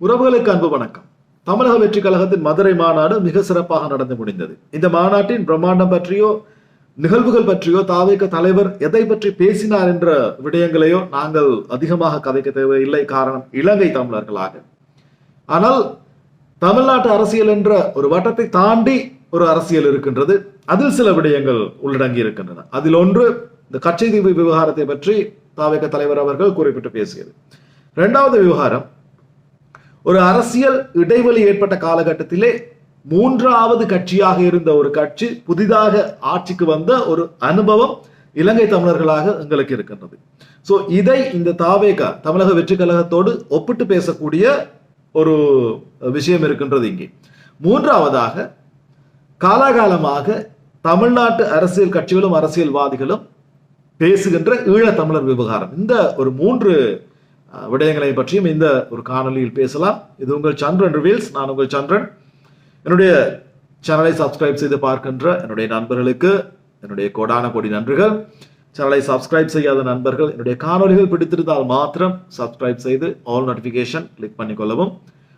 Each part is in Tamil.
உறவுகளுக்கு அன்பு வணக்கம். தமிழக வெற்றி கழகத்தின் மதுரை மாநாடு மிக சிறப்பாக நடந்து முடிந்தது. இந்த மாநாட்டின் பிரம்மாண்டம் பற்றியோ நிகழ்வுகள் பற்றியோ தாவேக தலைவர் எதை பற்றி பேசினார் என்ற விடயங்களையோ நாங்கள் அதிகமாக கதைக்க தேவையில்லை. காரணம் இலங்கை தமிழர்களாக. ஆனால் தமிழ்நாட்டு அரசியல் என்ற ஒரு வட்டத்தை தாண்டி ஒரு அரசியல் இருக்கின்றது. அதில் சில விடயங்கள் உள்ளடங்கி இருக்கின்றன. அதில் ஒன்று இந்த கச்சை தீவு விவகாரத்தை பற்றி தாவேக தலைவர் அவர்கள் குறிப்பிட்டு பேசியது. இரண்டாவது விவகாரம் ஒரு அரசியல் இடைவெளி ஏற்பட்ட காலகட்டத்திலே மூன்றாவது கட்சியாக இருந்த ஒரு கட்சி புதிதாக ஆட்சிக்கு வந்த ஒரு அனுபவம் இலங்கை தமிழர்களாக எங்களுக்கு இருக்கின்றது. ஸோ இதை இந்த தாவேகா தமிழக வெற்றி கழகத்தோடு ஒப்பிட்டு பேசக்கூடிய ஒரு விஷயம் இருக்கின்றது இங்கே. மூன்றாவதாக காலாகாலமாக தமிழ்நாட்டு அரசியல் கட்சிகளும் அரசியல்வாதிகளும் பேசுகின்ற ஈழத்தமிழர் விவகாரம். இந்த ஒரு மூன்று விடயங்களை பற்றியும் இந்த ஒரு காணொளியில் பேசலாம். இது உங்கள் சந்திரன் ரிவீல்ஸ். நான் உங்கள் சந்திரன். என்னுடைய சேனலை சப்ஸ்கிரைப் செய்து பார்க்கின்ற என்னுடைய நண்பர்களுக்கு என்னுடைய கோடான கோடி நன்றிகள். சேனலை சப்ஸ்கிரைப் செய்யாத நண்பர்கள் என்னுடைய காணொளிகள் பிடித்திருந்தால் மாத்திரம் சப்ஸ்கிரைப் செய்து ஆல் நோட்டிஃபிகேஷன் கிளிக் பண்ணிக்கொள்ளவும்.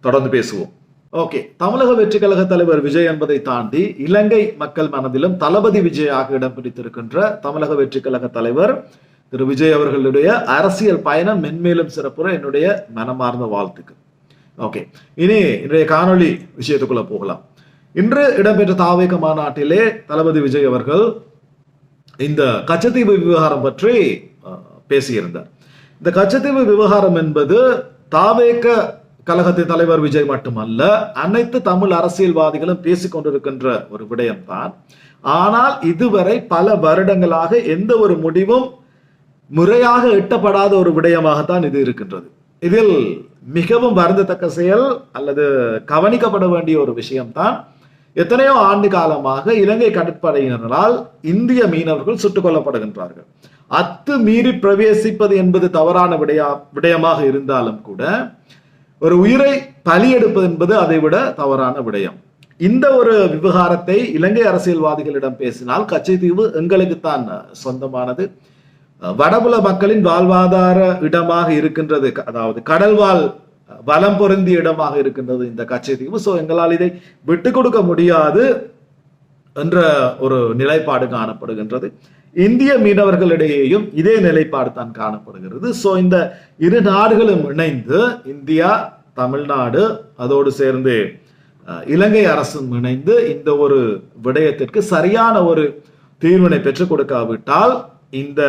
தொடர்ந்து பேசுவோம். ஓகே. தமிழக வெற்றி கழக தலைவர் விஜய் என்பதை தாண்டி இலங்கை மக்கள் மனதிலும் தளபதி விஜயாக இடம் பிடித்திருக்கின்ற தமிழக வெற்றி கழக தலைவர் திரு விஜய் அவர்களுடைய அரசியல் பயணம் மென்மேலும் சிறப்புற என்னுடைய மனமார்ந்த வாழ்த்துக்கள். ஓகே இனி இன்றைய காணொளி விஷயத்துக்குள்ள போகலாம். இன்று இடம்பெற்ற தாவேக மாநாட்டிலே தளபதி விஜய் அவர்கள் இந்த கச்சத்தீவு விவகாரம் பற்றி பேசியிருந்தார். இந்த கச்சத்தீவு விவகாரம் என்பது தாவேக கழகத்தின் தலைவர் விஜய் மட்டுமல்ல அனைத்து தமிழ் அரசியல்வாதிகளும் பேசிக்கொண்டிருக்கின்ற ஒரு விடயம்தான். ஆனால் இதுவரை பல வருடங்களாக எந்த ஒரு முடிவும் முறையாக எட்டப்படாத ஒரு விடயமாகத்தான் இது இருக்கின்றது. இதில் மிகவும் வருந்தத்தக்க செயல் அல்லது கவனிக்கப்பட வேண்டிய ஒரு விஷயம்தான். எத்தனையோ ஆண்டு காலமாக இலங்கை கடற்படையினரால் இந்திய மீனவர்கள் சுட்டுக் கொல்லப்படுகின்றார்கள். அத்து மீறி பிரவேசிப்பது என்பது தவறான விடயா விடயமாக இருந்தாலும் கூட ஒரு உயிரை பலியெடுப்பது என்பது அதை விட தவறான விடயம். இந்த ஒரு விவகாரத்தை இலங்கை அரசியல்வாதிகளிடம் பேசினால் கச்சைத்தீவு எங்களுக்குத்தான் சொந்தமானது. வடபுல மக்களின் வாழ்வாதார இடமாக இருக்கின்றது. அதாவது கடல்வாழ் வளம் பொருந்திய இடமாக இருக்கின்றது இந்த கச்சைத்தீவு ஸோ எங்களால் இதை விட்டு கொடுக்க முடியாது என்ற ஒரு நிலைப்பாடு காணப்படுகின்றது. இந்திய மீனவர்களிடையேயும் இதே நிலைப்பாடு தான் காணப்படுகிறது. ஸோ இந்த இரு நாடுகளும் இணைந்து இந்தியா தமிழ்நாடு அதோடு சேர்ந்து இலங்கை அரசும் இணைந்து இந்த ஒரு விடயத்திற்கு சரியான ஒரு தீர்வினை பெற்றுக் கொடுக்காவிட்டால் இந்த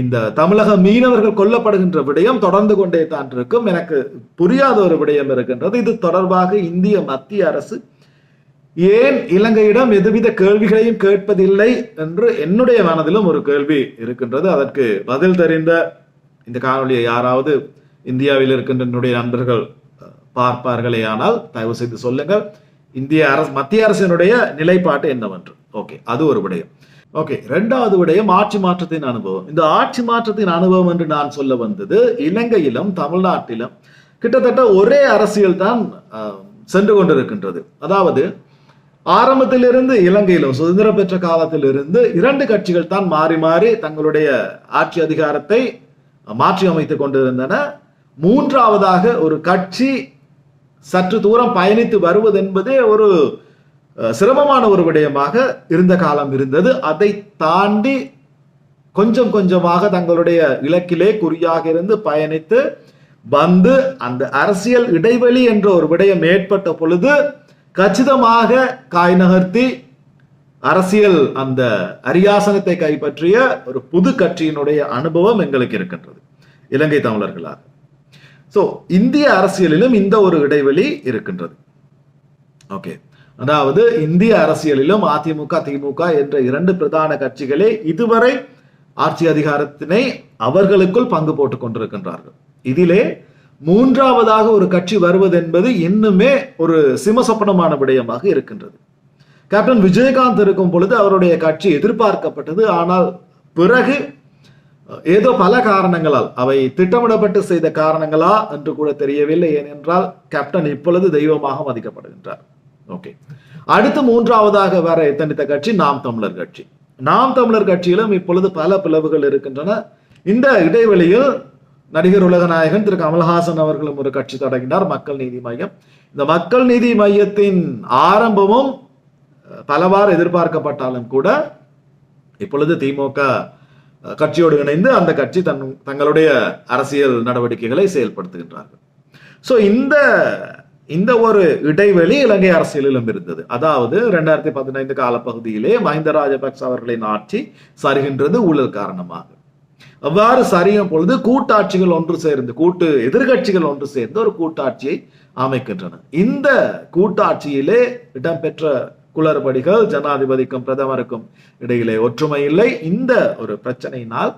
இந்த தமிழக மீனவர்கள் கொல்லப்படுகின்ற விடயம் தொடர்ந்து கொண்டே தான் இருக்கும். எனக்கு புரியாத ஒரு விடயம் இருக்கின்றது. இது தொடர்பாக இந்திய மத்திய அரசு ஏன் இலங்கையிடம் எதுவித கேள்விகளையும் கேட்பதில்லை என்று என்னுடைய மனதிலும் ஒரு கேள்வி இருக்கின்றது. அதற்கு பதில் தெரிந்த இந்த காணொலியை யாராவது இந்தியாவில் இருக்கின்ற என்னுடைய நண்பர்கள் பார்ப்பார்களே ஆனால் தயவு செய்து சொல்லுங்கள். இந்திய அரசு மத்திய அரசினுடைய நிலைப்பாட்டு என்னவென்று. ஓகே அது ஒரு விடயம். ஓகே ரெண்டாவது விடயம் ஆட்சி மாற்றத்தின் அனுபவம். இந்த ஆட்சி மாற்றத்தின் அனுபவம் என்று நான் சொல்ல வந்தது இலங்கையிலும் தமிழ்நாட்டிலும் கிட்டத்தட்ட ஒரே அரசியல் தான் சென்று கொண்டிருக்கின்றது. அதாவது ஆரம்பத்திலிருந்து இலங்கையிலும் சுதந்திரம் பெற்ற காலத்திலிருந்து இரண்டு கட்சிகள் தான் மாறி மாறி தங்களுடைய ஆட்சி அதிகாரத்தை மாற்றி அமைத்துக் கொண்டிருந்தன. மூன்றாவதாக ஒரு கட்சி சற்று தூரம் பயணித்து வருவது என்பதே ஒரு சிரமமான ஒரு விடயமாக இருந்த காலம் இருந்தது. அதை தாண்டி கொஞ்சம் கொஞ்சமாக தங்களுடைய இலக்கிலே குறியாக இருந்து பயணித்து வந்து அந்த அரசியல் இடைவெளி என்ற ஒரு விடயம் ஏற்பட்ட பொழுது கச்சிதமாக காய் நகர்த்தி அரசியல் அந்த அரியாசனத்தை கைப்பற்றிய ஒரு புது கட்சியினுடைய அனுபவம் எங்களுக்கு இருக்கின்றது. இலங்கை தமிழர்களாக. ஸோ இந்திய அரசியலிலும் இந்த ஒரு இடைவெளி இருக்கின்றது. ஓகே அதாவது இந்திய அரசியலிலும் அதிமுக திமுக என்ற இரண்டு பிரதான கட்சிகளே இதுவரை ஆட்சி அதிகாரத்தினை அவர்களுக்குள் பங்கு போட்டுக் கொண்டிருக்கின்றார்கள். இதிலே மூன்றாவதாக ஒரு கட்சி வருவது என்பது இன்னுமே ஒரு சிமசப்பனமான விடயமாக இருக்கின்றது. கேப்டன் விஜயகாந்த் இருக்கும் பொழுது அவருடைய கட்சி எதிர்பார்க்கப்பட்டது. ஆனால் பிறகு ஏதோ பல காரணங்களால் அவை திட்டமிடப்பட்டு செய்த காரணங்களா என்று கூட தெரியவில்லை. ஏனென்றால் கேப்டன் இப்பொழுது தெய்வமாக மதிக்கப்படுகின்றார். ஓகே அடுத்து மூன்றாவதாக வர எத்தனித்த கட்சி? நாம் தமிழர் கட்சி. நாம் தமிழர் கட்சியிலும் இப்பொழுது பல பிளவுகள் இருக்கின்றன. இந்த இடைவெளியில் நடிகர் உலகநாயகன் திரு கமல்ஹாசன் அவர்களும் ஒரு கட்சி தொடங்கினார் மக்கள் நீதி மையம். இந்த மக்கள் நீதி மையத்தின் ஆரம்பமும் பலவாறு எதிர்பார்க்கப்பட்டாலும் கூட இப்பொழுது திமுக கட்சியோடு இணைந்து அந்த கட்சி தன் தங்களுடைய அரசியல் நடவடிக்கைகளை செயல்படுத்துகின்றார்கள். ஸோ இந்த இந்த ஒரு இடைவெளி இலங்கை அரசியலிலும் இருந்தது. அதாவது ரெண்டாயிரத்தி பதினைந்து காலப்பகுதியிலே மஹிந்த ராஜபக்ச அவர்களின் ஆட்சி சரிகின்றது ஊழல் காரணமாக. அவ்வாறு சரியும் பொழுது கூட்டாட்சிகள் ஒன்று சேர்ந்து கூட்டு எதிர்கட்சிகள் ஒன்று சேர்ந்து ஒரு கூட்டாட்சியை அமைக்கின்றன. இந்த கூட்டாட்சியிலே இடம்பெற்ற குளறுபடிகள் ஜனாதிபதிக்கும் பிரதமருக்கும் இடையிலே ஒற்றுமை இல்லை. இந்த ஒரு பிரச்சனையினால்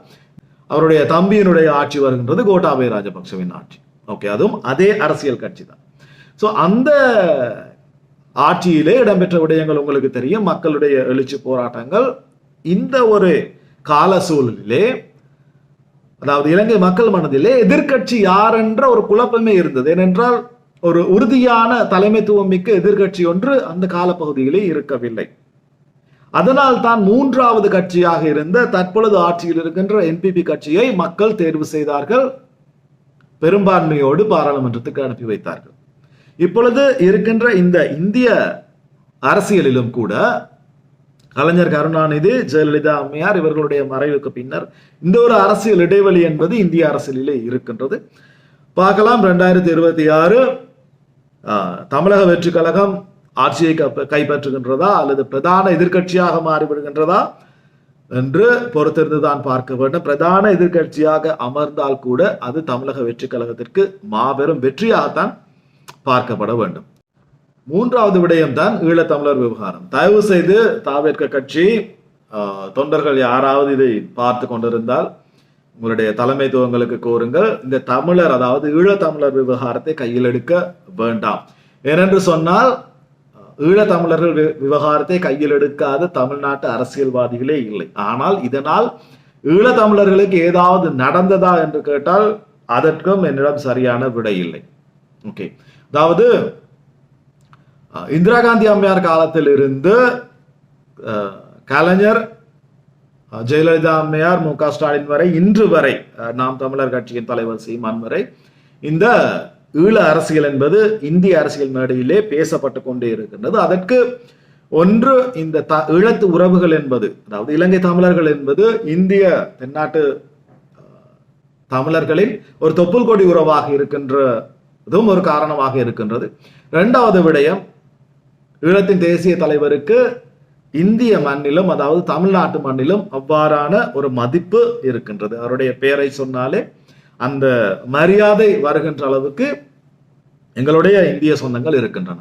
அவருடைய தம்பியினுடைய ஆட்சி வருகின்றது கோட்டாபய ராஜபக்சவின் ஆட்சி. ஓகே அதுவும் அதே அரசியல் கட்சி தான் ஸோ அந்த ஆட்சியிலே இடம்பெற்ற விடயங்கள் உங்களுக்கு தெரியும். மக்களுடைய எழுச்சி போராட்டங்கள். இந்த ஒரு கால சூழலிலே அதாவது இலங்கை மக்கள் மனதிலே எதிர்க்கட்சி யார் என்ற ஒரு குழப்பமே இருந்தது. ஏனென்றால் ஒரு உறுதியான தலைமைத்துவம் மிக்க எதிர்க்கட்சி ஒன்று அந்த காலப்பகுதியிலே இருக்கவில்லை. அதனால் தான் மூன்றாவது கட்சியாக இருந்த தற்பொழுது ஆட்சியில் இருக்கின்ற என்பிபி கட்சியை மக்கள் தேர்வு செய்தார்கள். பெரும்பான்மையோடு பாராளுமன்றத்துக்கு அனுப்பி வைத்தார்கள். இப்பொழுது இருக்கின்ற இந்த இந்திய அரசியலிலும் கூட கலைஞர் கருணாநிதி ஜெயலலிதா அம்மையார் இவர்களுடைய மறைவுக்கு பின்னர் இந்த ஒரு அரசியல் இடைவெளி என்பது இந்திய அரசியலிலே இருக்கின்றது. பார்க்கலாம் ரெண்டாயிரத்தி இருபத்தி ஆறு தமிழக வெற்றி கழகம் ஆட்சியை கைப்பற்றுகின்றதா அல்லது பிரதான எதிர்க்கட்சியாக மாறிவிடுகின்றதா என்று பொறுத்திருந்து தான் பார்க்க வேண்டும். பிரதான எதிர்க்கட்சியாக அமர்ந்தால் கூட அது தமிழக வெற்றி கழகத்திற்கு மாபெரும் வெற்றியாகத்தான் பார்க்கப்பட வேண்டும். மூன்றாவது விடயம் தான் ஈழத்தமிழர் விவகாரம். தயவு செய்து தாவேற்க கட்சி தொண்டர்கள் யாராவது இதை பார்த்து கொண்டிருந்தால் உங்களுடைய தலைமைத்துவங்களுக்கு கோருங்கள். இந்த தமிழர் அதாவது ஈழத்தமிழர் விவகாரத்தை கையில் எடுக்க வேண்டாம். ஏனென்று சொன்னால் ஈழத்தமிழர்கள் வி- விவகாரத்தை கையில் எடுக்காத தமிழ்நாட்டு அரசியல்வாதிகளே இல்லை. ஆனால் இதனால் ஈழத்தமிழர்களுக்கு ஏதாவது நடந்ததா என்று கேட்டால் அதற்கும் என்னிடம் சரியான விடை இல்லை. ஓகே. அதாவது இந்திரா காந்தி அம்மையார் காலத்தில் இருந்து கலைஞர் ஜெயலலிதா அம்மையார் மு க ஸ்டாலின் வரை இன்று வரை நாம் தமிழர் கட்சியின் தலைவர் சீமான் வரை இந்த ஈழ அரசியல் என்பது இந்திய அரசியல் மேடையிலே பேசப்பட்டு கொண்டே இருக்கின்றது. அதற்கு ஒன்று இந்த த ஈழத்து உறவுகள் என்பது அதாவது இலங்கை தமிழர்கள் என்பது இந்திய தென்னாட்டு தமிழர்களின் ஒரு தொப்புள் கொடி உறவாக இருக்கின்ற இதுவும் ஒரு காரணமாக இருக்கின்றது. இரண்டாவது விடயம் ஈழத்தின் தேசிய தலைவருக்கு இந்திய மண்ணிலும் அதாவது தமிழ்நாட்டு மண்ணிலும் அவ்வாறான ஒரு மதிப்பு இருக்கின்றது. அவருடைய பெயரை சொன்னாலே அந்த மரியாதை வருகின்ற அளவுக்கு எங்களுடைய இந்திய சொந்தங்கள் இருக்கின்றன.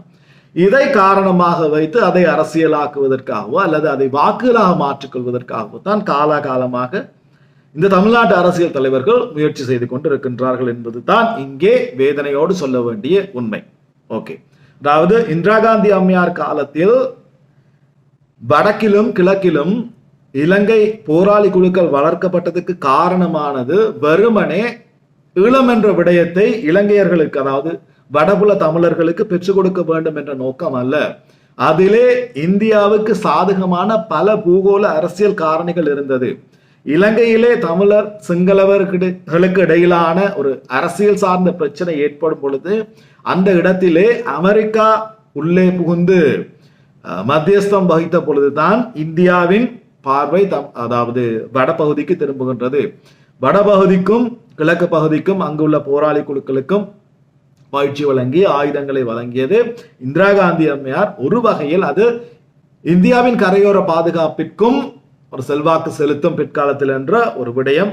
இதை காரணமாக வைத்து அதை அரசியலாக்குவதற்காகவோ அல்லது அதை வாக்குகளாக மாற்றிக்கொள்வதற்காகவோ தான் காலாகாலமாக இந்த தமிழ்நாட்டு அரசியல் தலைவர்கள் முயற்சி செய்து கொண்டிருக்கின்றார்கள் என்பது தான் இங்கே வேதனையோடு சொல்ல வேண்டிய உண்மை. ஓகே அதாவது இந்திரா காந்தி அம்மையார் காலத்தில் வடக்கிலும் கிழக்கிலும் இலங்கை போராளி குழுக்கள் வளர்க்கப்பட்டதுக்கு காரணமானது வெறுமனே ஈழம் என்ற விடயத்தை இலங்கையர்களுக்கு அதாவது வடபுல தமிழர்களுக்கு பெற்றுக் கொடுக்க வேண்டும் என்ற நோக்கம் அல்ல. அதிலே இந்தியாவுக்கு சாதகமான பல பூகோள அரசியல் காரணிகள் இருந்தது. இலங்கையிலே தமிழர் சிங்களவர்களுக்கு இடையிலான ஒரு அரசியல் சார்ந்த பிரச்சனை ஏற்படும் பொழுது அந்த இடத்திலே அமெரிக்கா உள்ளே புகுந்து மத்தியஸ்தம் வகித்த பொழுதுதான் இந்தியாவின் பார்வை தம் அதாவது வடபகுதிக்கு திரும்புகின்றது. வடபகுதிக்கும் கிழக்கு பகுதிக்கும் அங்குள்ள போராளி குழுக்களுக்கும் பயிற்சி வழங்கி ஆயுதங்களை வழங்கியது இந்திரா காந்தி அம்மையார். ஒரு வகையில் அது இந்தியாவின் கரையோர பாதுகாப்பிற்கும் ஒரு செல்வாக்கு செலுத்தும் பிற்காலத்தில் என்ற ஒரு விடயம்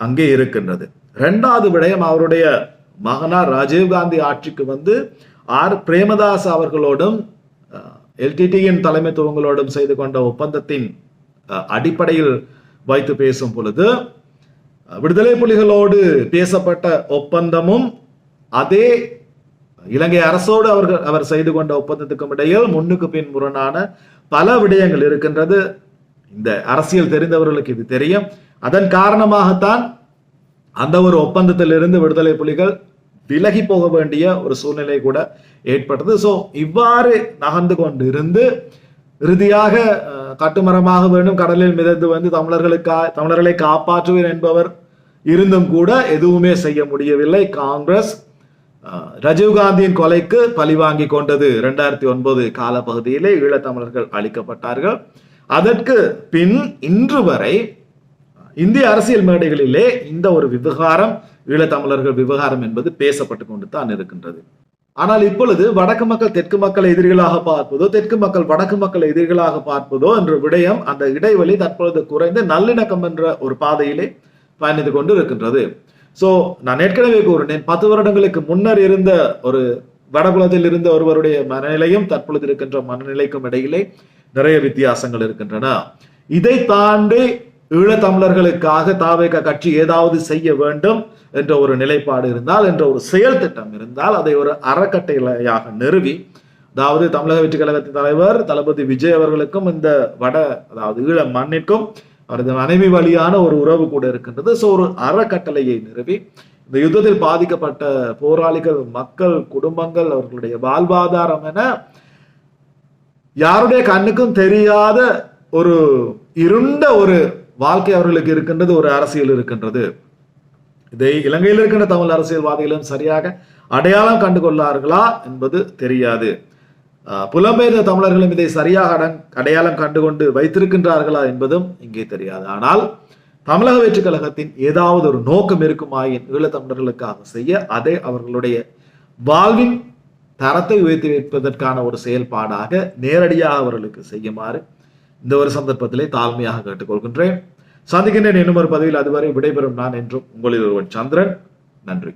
அங்கே இருக்கின்றது. ரெண்டாவது விடயம் அவருடைய மகனார் ராஜீவ்காந்தி ஆட்சிக்கு வந்து ஆர். பிரேமதாஸ் அவர்களோடும் எல்டிடியின் தலைமைத்துவங்களோடும் செய்து கொண்ட ஒப்பந்தத்தின் அடிப்படையில் வைத்து பேசும் பொழுது விடுதலை புலிகளோடு பேசப்பட்ட ஒப்பந்தமும் அதே இலங்கை அரசோடு அவர்கள் அவர் செய்து கொண்ட ஒப்பந்தத்துக்கும் இடையில் முன்னுக்கு பின் முரணான பல விடயங்கள் இருக்கின்றது. இந்த அரசியல் தெரிந்தவர்களுக்கு இது தெரியும். அதன் காரணமாகத்தான் அந்த ஒரு ஒப்பந்தத்திலிருந்து விடுதலை புலிகள் விலகி போக வேண்டிய ஒரு சூழ்நிலை கூட ஏற்பட்டது. ஸோ இவ்வாறு நகர்ந்து கொண்டு இருந்து இறுதியாக கட்டுமரமாக வேண்டும் கடலில் மிதந்து வந்து தமிழர்களுக்கா தமிழர்களை காப்பாற்றுவேன் என்பவர் இருந்தும் கூட எதுவுமே செய்ய முடியவில்லை. காங்கிரஸ் அஹ், ராஜீவ்காந்தியின் கொலைக்கு பழிவாங்கி கொண்டது. இரண்டாயிரத்தி ஒன்பது காலப்பகுதியிலே ஈழத்தமிழர்கள் அளிக்கப்பட்டார்கள் அதற்கு பின் இன்று வரை இந்திய அரசியல் மேடைகளிலே இந்த ஒரு விவகாரம் ஈழத்தமிழர்கள் விவகாரம் என்பது பேசப்பட்டு கொண்டு தான் இருக்கின்றது. ஆனால் இப்பொழுது வடக்கு மக்கள் தெற்கு மக்களை எதிரிகளாக பார்ப்பதோ தெற்கு மக்கள் வடக்கு மக்களை எதிரிகளாக பார்ப்பதோ என்ற விடயம் அந்த இடைவெளி தற்பொழுது குறைந்து நல்லிணக்கம் என்ற ஒரு பாதையிலே பயணித்து கொண்டு இருக்கின்றது சோ நான் ஏற்கனவே கூறினேன் பத்து வருடங்களுக்கு முன்னர் இருந்த ஒரு வடபுலத்தில் இருந்த ஒருவருடைய மனநிலையும் தற்பொழுது இருக்கின்ற மனநிலைக்கும் இடையிலே நிறைய வித்தியாசங்கள் இருக்கின்றன. இதை தாண்டி ஈழத்தமிழர்களுக்காக தாவேக கட்சி ஏதாவது செய்ய வேண்டும் என்ற ஒரு நிலைப்பாடு இருந்தால் என்ற ஒரு செயல் திட்டம் இருந்தால் அதை ஒரு அறக்கட்டளையாக நிறுவி அதாவது தமிழக வெற்றி கழகத்தின் தலைவர் தளபதி விஜய் அவர்களுக்கும் இந்த வட அதாவது ஈழ மண்ணிற்கும் அவரது மனைவி வழியான ஒரு உறவு கூட இருக்கின்றது. ஸோ ஒரு அறக்கட்டளையை நிறுவி இந்த யுத்தத்தில் பாதிக்கப்பட்ட போராளிகள் மக்கள் குடும்பங்கள் அவர்களுடைய வாழ்வாதாரம் என யாருடைய கண்ணுக்கும் தெரியாத ஒரு இருண்ட ஒரு வாழ்க்கை அவர்களுக்கு இருக்கின்றது ஒரு அரசியல் இருக்கின்றது. இதை இலங்கையில் இருக்கின்ற தமிழ் அரசியல்வாதிகளும் சரியாக அடையாளம் கண்டு கொள்ளார்களா என்பது தெரியாது. புலம்பெயர்ந்த தமிழர்களும் இதை சரியாக அடங்- அடையாளம் கண்டுகொண்டு வைத்திருக்கின்றார்களா என்பதும் இங்கே தெரியாது. ஆனால் தமிழக வெற்றி கழகத்தின் ஏதாவது ஒரு நோக்கம் இருக்குமாயின் ஈழத்தமிழர்களுக்காக செய்ய அதை அவர்களுடைய வாழ்வின் தரத்தை உயர்த்தி வைப்பதற்கான ஒரு செயல்பாடாக நேரடியாக அவர்களுக்கு செய்யுமாறு இந்த ஒரு சந்தர்ப்பத்திலே தாழ்மையாக கேட்டுக்கொள்கின்றேன். சந்திக்கின்றேன் இன்னும் ஒரு பதிவில். அதுவரை விடைபெறும் நான் என்றும் உங்களில் ஒருவன் சந்திரன். நன்றி.